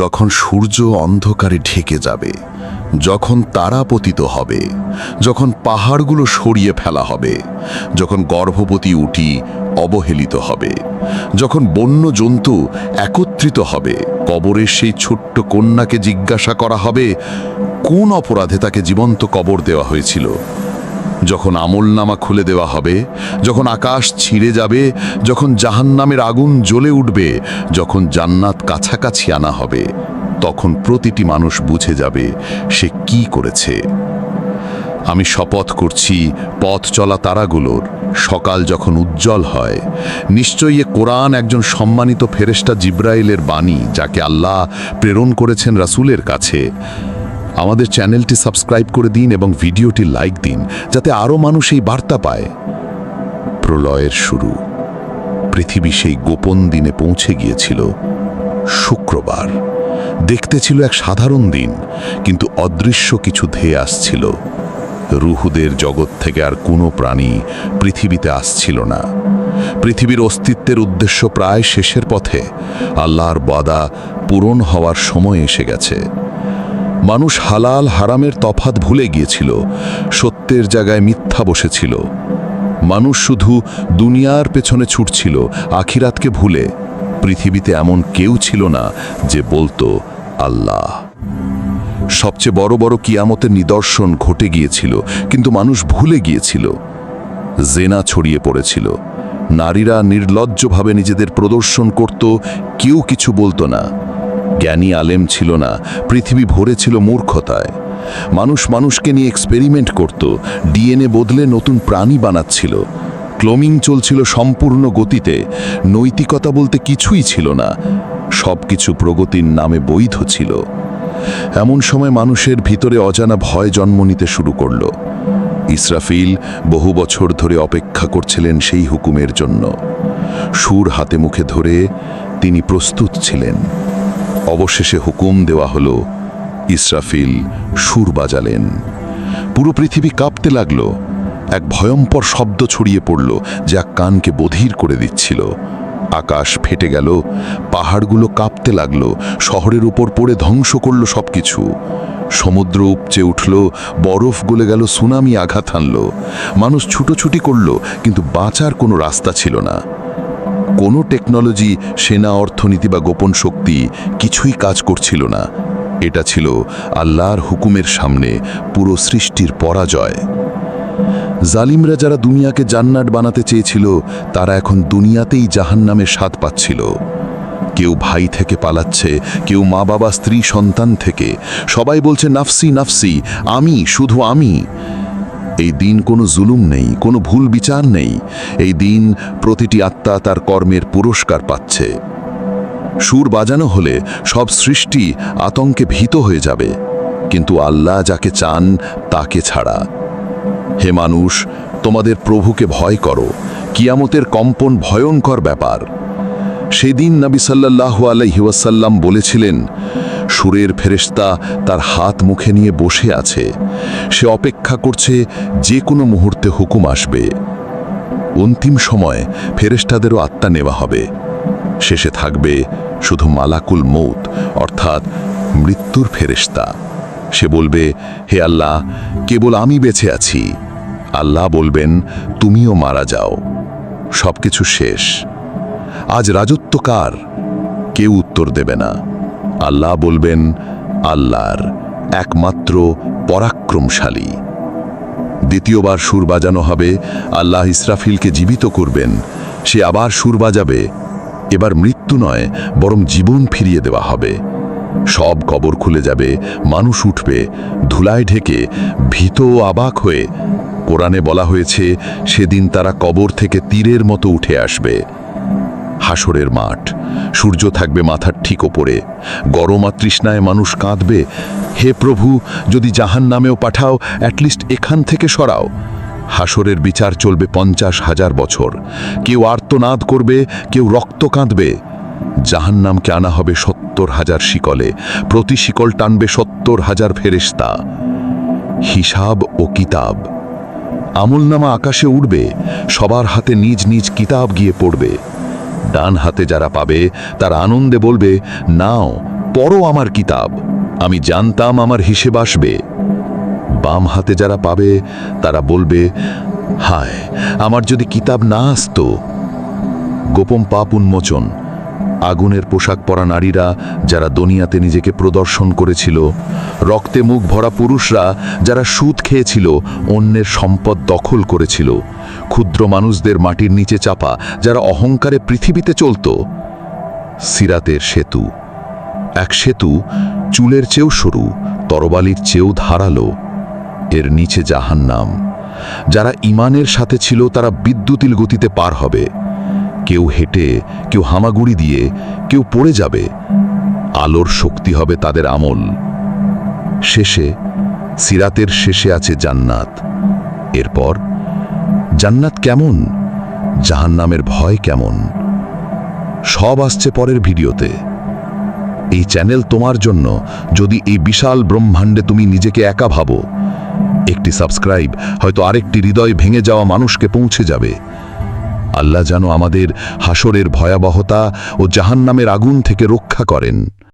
যখন সূর্য অন্ধকারে ঢেকে যাবে, যখন তারা পতিত হবে, যখন পাহাড়গুলো সরিয়ে ফেলা হবে, যখন গর্ভবতী উটি অবহেলিত হবে, যখন বন্য জন্তু একত্রিত হবে কবরের সেই ছোট্ট কন্যাকে জিজ্ঞাসা করা হবে, কোন অপরাধে তাকে জীবন্ত কবর দেওয়া হয়েছিল? যখন আমলনামা খুলে দেওয়া হবে, যখন আকাশ ছিঁড়ে যাবে, যখন জাহান্নামের আগুন জ্বলে উঠবে, যখন জান্নাত কাছাকাছি আনা হবে, তখন প্রতিটি মানুষ বুঝে যাবে সে কি করেছে। আমি শপথ করছি পথ চলা তারাগুলোর, সকাল যখন উজ্জ্বল হয়, নিশ্চয়ই এ কোরআন একজন সম্মানিত ফেরেস্টা জিব্রাইলের বাণী, যাকে আল্লাহ প্রেরণ করেছেন রাসুলের কাছে। আমাদের চ্যানেলটি সাবস্ক্রাইব করে দিন এবং ভিডিওটি লাইক দিন, যাতে আরও মানুষ এই বার্তা পায়। প্রলয়ের শুরু। পৃথিবী সেই গোপন দিনে পৌঁছে গিয়েছিল। শুক্রবার। দেখতে ছিল এক সাধারণ দিন, কিন্তু অদৃশ্য কিছু ধেয়ে আসছিল। রুহুদের জগৎ থেকে আর কোনো প্রাণী পৃথিবীতে আসছিল না। পৃথিবীর অস্তিত্বের উদ্দেশ্য প্রায় শেষের পথে। আল্লাহর বাদা পূরণ হওয়ার সময় এসে গেছে। মানুষ হালাল হারামের তফাত ভুলে গিয়েছিল, সত্যের জায়গায় মিথ্যা বসেছিল। মানুষ শুধু দুনিয়ার পেছনে ছুটছিল, আখিরাতকে ভুলে। পৃথিবীতে এমন কেউ ছিল না যে বলতো, আল্লাহ। সবচেয়ে বড় বড় কিয়ামতের নিদর্শন ঘটে গিয়েছিল, কিন্তু মানুষ ভুলে গিয়েছিল। জেনা ছড়িয়ে পড়েছিল। নারীরা নির্লজ্জভাবে নিজেদের প্রদর্শন করত, কেউ কিছু বলতো না। জ্ঞানী আলেম ছিল না, পৃথিবী ভরে ছিল মূর্খতায়। মানুষ মানুষকে নিয়ে এক্সপেরিমেন্ট করত, ডিএনএ বদলে নতুন প্রাণী বানাচ্ছিল। ক্লোমিং চলছিল সম্পূর্ণ গতিতে, নৈতিকতা বলতে কিছুই ছিল না সব কিছু প্রগতির নামে বৈধ ছিল। এমন সময় মানুষের ভিতরে অজানা ভয় জন্ম নিতে শুরু করল। ইসরাফিল বহু বছর ধরে অপেক্ষা করছিলেন সেই হুকুমের জন্য। সুর হাতে মুখে ধরে তিনি প্রস্তুত ছিলেন। অবশেষে হুকুম দেওয়া হলো, ইসরাফিল সুর বাজালেন। পুরো পৃথিবী কাঁপতে লাগল, এক ভয়ঙ্কর শব্দ ছড়িয়ে পড়ল যা কানকে বধির করে দিচ্ছিল। আকাশ ফেটে গেল, পাহাড়গুলো কাঁপতে লাগল, শহরের উপর পড়ে ধ্বংস করল সবকিছু। সমুদ্র উপচে উঠল, বরফ গলে গেল, সুনামি আঘাত হানল। মানুষ ছুটোছুটি করল, কিন্তু বাঁচার কোনো রাস্তা ছিল না। কোনো টেকনোলজি সেনা, অর্থনীতি বা গোপন শক্তি কিছুই কাজ করছিল না। এটা ছিল আল্লাহর হুকুমের সামনে পুরো সৃষ্টির পরাজয়। জালিমরা যারা দুনিয়াকে জান্নাট বানাতে চেয়েছিল, তারা এখন দুনিয়াতেই জাহান জাহান্নামের স্বাদ পাচ্ছিল। কেউ ভাই থেকে পালাচ্ছে, কেউ মা বাবা, স্ত্রী, সন্তান থেকে। সবাই বলছে, নাফসি নাফসি, আমি, শুধু আমি। এই দিন কোনো জুলুম নেই, কোনো ভুল বিচার নেই। এই দিন প্রতিটি আত্মা তার কর্মের পুরস্কার পাচ্ছে। সুর বাজানো হলে সব সৃষ্টি আতঙ্কে ভীত হয়ে যাবে। কিন্তু আল্লাহ যাকে চান, তাকে ছাড়া। হে মানুষ, তোমাদের প্রভুকে ভয় করো। কিয়ামতের কম্পন ভয়ঙ্কর ব্যাপার। সেদিন নবী সাল্লাল্লাহু আলাইহি ওয়াসাল্লাম বলেছিলেন, সুরের ফেরেশতা তার হাত মুখে নিয়ে বসে আছে। সে অপেক্ষা করছে যে কোনো মুহূর্তে হুকুম আসবে। অন্তিম সময় ফেরেশতাদেরও আত্মা নেওয়া হবে। শেষে থাকবে শুধু মালাকুল মৌত অর্থাৎ মৃত্যুর ফেরেশতা। সে বলবে, হে আল্লাহ, কেবল আমি বেঁচে আছি। আল্লাহ বলবেন, তুমিও মারা যাও। সবকিছু শেষ। আজ রাজত্ব কার কেউ উত্তর দেবে না। আল্লাহ বলবেন, আল্লাহর একমাত্র পরাক্রমশালী। দ্বিতীয়বার সুর বাজানো হবে, আল্লাহ ইসরাফিলকে জীবিত করবেন। সে আবার সুর বাজাবে, এবার মৃত্যু নয়, বরং জীবন ফিরিয়ে দেওয়া হবে। সব কবর খুলে যাবে, মানুষ উঠবে, ধুলায় ঢেকে, ভীত ও অবাক হয়ে। কোরআনে বলা হয়েছে, সেদিন তারা কবর থেকে তীরের মতো উঠে আসবে। হাসরের মাঠ। সূর্য থাকবে মাথার ঠিক ওপরে। গরম আর তৃষ্ণায় মানুষ কাঁদবে। হে প্রভু, যদি জাহান নামেও পাঠাও অ্যাটলিস্ট এখান থেকে সরাও। হাসরের বিচার চলবে পঞ্চাশ হাজার বছর। কেউ আর্তনাদ করবে, কেউ রক্ত কাঁদবে। জাহান্নামকে আনা হবে সত্তর হাজার শিকলে। প্রতি শিকল টানবে সত্তর হাজার ফেরেশতা। হিসাব ও কিতাব। আমলনামা আকাশে উড়বে। সবার হাতে নিজ নিজ কিতাব গিয়ে পড়বে। ডান হাতে যারা পাবে, তার আনন্দে বলবে, নাও, পড়ো আমার কিতাব, আমি জানতাম আমার হিসেব আসবে। বাম হাতে যারা পাবে, তারা বলবে, হায়, আমার যদি কিতাব না আসতো গোপম পাপ উন্মোচন আগুনের পোশাক পরা নারীরা, যারা দুনিয়াতে নিজেকে প্রদর্শন করেছিল, রক্তে মুখ ভরা পুরুষরা, যারা সুদ খেয়েছিল, অন্যের সম্পদ দখল করেছিল। ক্ষুদ্র মানুষদের মাটির নিচে চাপা, যারা অহংকারে পৃথিবীতে চলত। সিরাতের সেতু। এক সেতু চুলের চেয়েও সরু, তরবালির চেয়েও ধারালো। এর নিচে জাহান্নাম। যারা ইমানের সাথে ছিল, তারা বিদ্যুতিল গতিতে পার হবে। কেউ হেঁটে, কেউ হামাগুড়ি দিয়ে, কেউ পড়ে যাবে। আলোর শক্তি হবে তাদের আমল। শেষে, সিরাতের শেষে আছে জান্নাত। এরপর, জান্নাত কেমন? জাহান্নামের ভয় কেমন? সব আসছে পরের ভিডিওতে। এই চ্যানেল তোমার জন্য। যদি এই বিশাল ব্রহ্মাণ্ডে তুমি নিজেকে একা ভাবো, একটি সাবস্ক্রাইব, হয়তো আরেকটি হৃদয় ভেঙে যাওয়া মানুষকে পৌঁছে যাবে। আল্লাহ যেন আমাদের হাসরের ভয়াবহতা ও জাহান্নামের আগুন থেকে রক্ষা করেন।